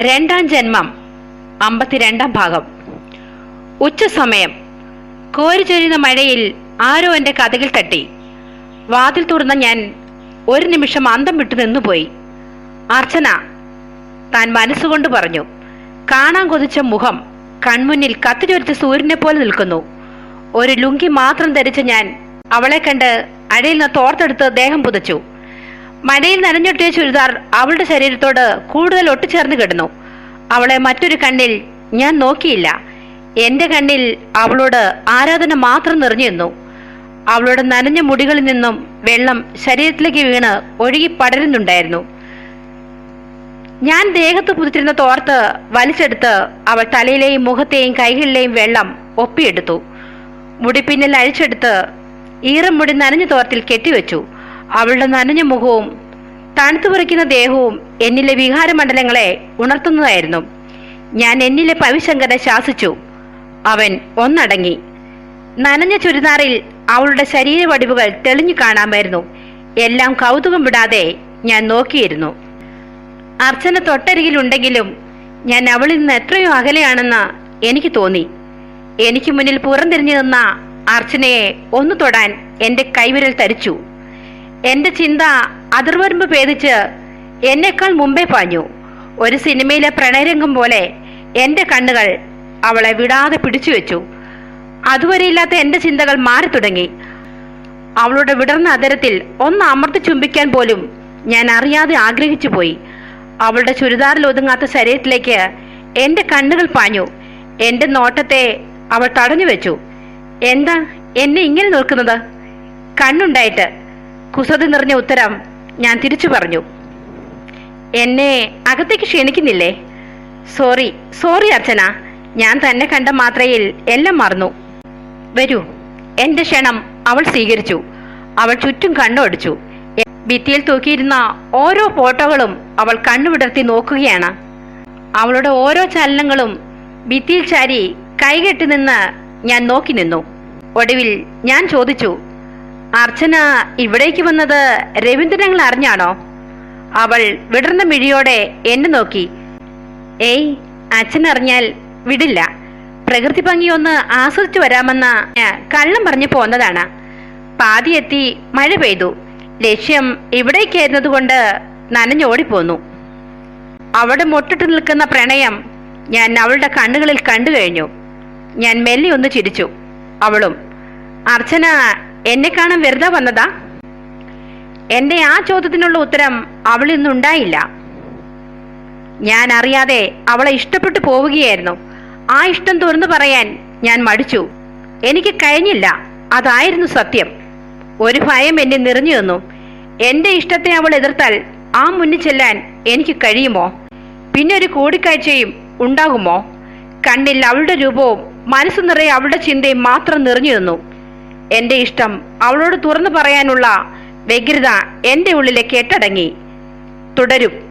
രണ്ടാം ജന്മം അമ്പത്തിരണ്ടാം ഭാഗം. ഉച്ചസമയം കോരിച്ചൊരിയുന്ന മഴയിൽ ആരോ എന്റെ കഥകിൽ തട്ടി. വാതിൽ തുറന്ന ഞാൻ ഒരു നിമിഷം അന്തം വിട്ടു നിന്നുപോയി. അർച്ചന താൻ മനസ്സുകൊണ്ട് പറഞ്ഞു കാണാൻ കൊതിച്ച മുഖം കൺമുന്നിൽ കത്തിച്ചൊരിച്ച സൂര്യനെ പോലെ നിൽക്കുന്നു. ഒരു ലുങ്കി മാത്രം ധരിച്ച ഞാൻ അവളെ കണ്ട് അഴയിൽ നിന്ന് തോർത്തെടുത്ത് ദേഹം പുതച്ചു. മഴയിൽ നനഞ്ഞൊട്ടിയ ചുരിദാർ അവളുടെ ശരീരത്തോട് കൂടുതൽ ഒട്ടിച്ചേർന്ന് കിടന്നു. അവളെ മറ്റൊരു കണ്ണിൽ ഞാൻ നോക്കിയില്ല. എന്റെ കണ്ണിൽ അവളോട് ആരാധന മാത്രം നിറഞ്ഞു നിന്നു. അവളുടെ നനഞ്ഞ മുടികളിൽ നിന്നും വെള്ളം ശരീരത്തിലേക്ക് വീണ് ഒഴുകി പടരുന്നുണ്ടായിരുന്നു. ഞാൻ ദേഹത്ത് പുതിച്ചിരുന്ന തോർത്ത് വലിച്ചെടുത്ത് അവൾ തലയിലെയും മുഖത്തെയും കൈകളിലെയും വെള്ളം ഒപ്പിയെടുത്തു. മുടിപ്പിന്നൽ അഴിച്ചെടുത്ത് ഈറം മുടി നനഞ്ഞ തോർത്തിൽ കെട്ടിവെച്ചു. അവളുടെ നനഞ്ഞ മുഖവും തണുത്തു പറിക്കുന്ന ദേഹവും എന്നിലെ വികാരമണ്ഡലങ്ങളെ ഉണർത്തുന്നതായിരുന്നു. ഞാൻ എന്നിലെ പവിശങ്കരെ ശാസിച്ചു. അവൻ ഒന്നടങ്ങി. നനഞ്ഞ ചുരിദാറിൽ അവളുടെ ശരീരവടിവുകൾ തെളിഞ്ഞു കാണാമായിരുന്നു. എല്ലാം കൗതുകം വിടാതെ ഞാൻ നോക്കിയിരുന്നു. അർച്ചന തൊട്ടരികിലുണ്ടെങ്കിലും ഞാൻ അവളിൽ നിന്ന് എത്രയോ അകലെയാണെന്ന് എനിക്ക് തോന്നി. എനിക്ക് മുന്നിൽ പുറംതിരിഞ്ഞു നിന്ന അർച്ചനയെ ഒന്നു തൊടാൻ എന്റെ കൈവിരൽ തരിച്ചു. എന്റെ ചിന്ത അതിർവരമ്പ് ഭേദിച്ച് എന്നെക്കാൾ മുമ്പേ പാഞ്ഞു. ഒരു സിനിമയിലെ പ്രണയരംഗം പോലെ എന്റെ കണ്ണുകൾ അവളെ വിടാതെ പിടിച്ചു വെച്ചു. അതുവരെ ഇല്ലാത്ത എന്റെ ചിന്തകൾ മാറി തുടങ്ങി. അവളുടെ വിടർന്ന അതരത്തിൽ ഒന്ന് അമർത്തി ചുംബിക്കാൻ പോലും ഞാൻ അറിയാതെ ആഗ്രഹിച്ചു പോയി. അവളുടെ ചുരിദാറിൽ ഒതുങ്ങാത്ത ശരീരത്തിലേക്ക് എന്റെ കണ്ണുകൾ പാഞ്ഞു. എന്റെ നോട്ടത്തെ അവൾ തടഞ്ഞു വെച്ചു. എന്താ എന്നെ ഇങ്ങനെ നോക്കുന്നത്? കണ്ണുണ്ടായിട്ട് കുസൃതി നിറഞ്ഞ ഉത്തരം ഞാൻ തിരിച്ചു പറഞ്ഞു. എന്നെ അകത്തേക്ക് ക്ഷണിക്കുന്നില്ലേ? സോറി സോറി അർച്ചന. ഞാൻ തന്നെ കണ്ട മാത്രയിൽ എല്ലാം മറന്നു. വരൂ എന്റെ ക്ഷണം അവൾ സ്വീകരിച്ചു. അവൾ ചുറ്റും കണ്ണോടിച്ചു. ഭിത്തിയിൽ തൂക്കിയിരുന്ന ഓരോ ഫോട്ടോകളും അവൾ കണ്ണുവിടർത്തി നോക്കുകയാണ്. അവളുടെ ഓരോ ചലനങ്ങളും ഭിത്തിയിൽ ചാരി കൈകെട്ടി നിന്ന് ഞാൻ നോക്കി നിന്നു. ഒടുവിൽ ഞാൻ ചോദിച്ചു അർച്ചന ഇവിടേക്ക് വന്നത് രവീന്ദ്രങ്ങൾ അറിഞ്ഞാണോ? അവൾ വിടർന്ന മിഴിയോടെ എന്നെ നോക്കി. ഏയ് അച്ഛൻ അറിഞ്ഞാൽ വിടില്ല. പ്രകൃതി ഭംഗി ഒന്ന് ആസ്വദിച്ചു വരാമെന്ന കള്ളം പറഞ്ഞു പോന്നതാണ്. പാതി എത്തി മഴ പെയ്തു. ലക്ഷ്യം ഇവിടേക്കായിരുന്നതുകൊണ്ട് നനഞ്ഞോടിപ്പോന്നു. അവിടെ മുട്ടിട്ട് നിൽക്കുന്ന പ്രണയം ഞാൻ അവളുടെ കണ്ണുകളിൽ കണ്ടു കഴിഞ്ഞു. ഞാൻ മെല്ലെ ഒന്ന് ചിരിച്ചു. അവളും അർച്ചന എന്നെ കാണാൻ വെറുതെ വന്നതാ? എന്റെ ആ ചോദ്യത്തിനുള്ള ഉത്തരം നിന്നുണ്ടായില്ല. ഞാൻ അറിയാതെ അവളെ ഇഷ്ടപ്പെട്ടു പോവുകയായിരുന്നു. ആ ഇഷ്ടം തുറന്നു പറയാൻ ഞാൻ മടിച്ചു. എനിക്ക് കഴിഞ്ഞില്ല. അതായിരുന്നു സത്യം. ഒരു ഭയം എന്നെ നിറഞ്ഞു തന്നു എന്റെ ഇഷ്ടത്തെ അവൾ എതിർത്താൽ ആ മുന്നിൽ ചെല്ലാൻ എനിക്ക് കഴിയുമോ? പിന്നെ ഒരു കൂടിക്കാഴ്ചയും ഉണ്ടാകുമോ? കണ്ണിൽ അവളുടെ രൂപവും മനസ്സു നിറയെ അവളുടെ ചിന്തയും മാത്രം നിറഞ്ഞു നിന്നു. എന്റെ ഇഷ്ടം അവളോട് തുറന്നു പറയാനുള്ള വ്യഗ്രത എന്റെ ഉള്ളിലെ കെട്ടടങ്ങി തുടരും.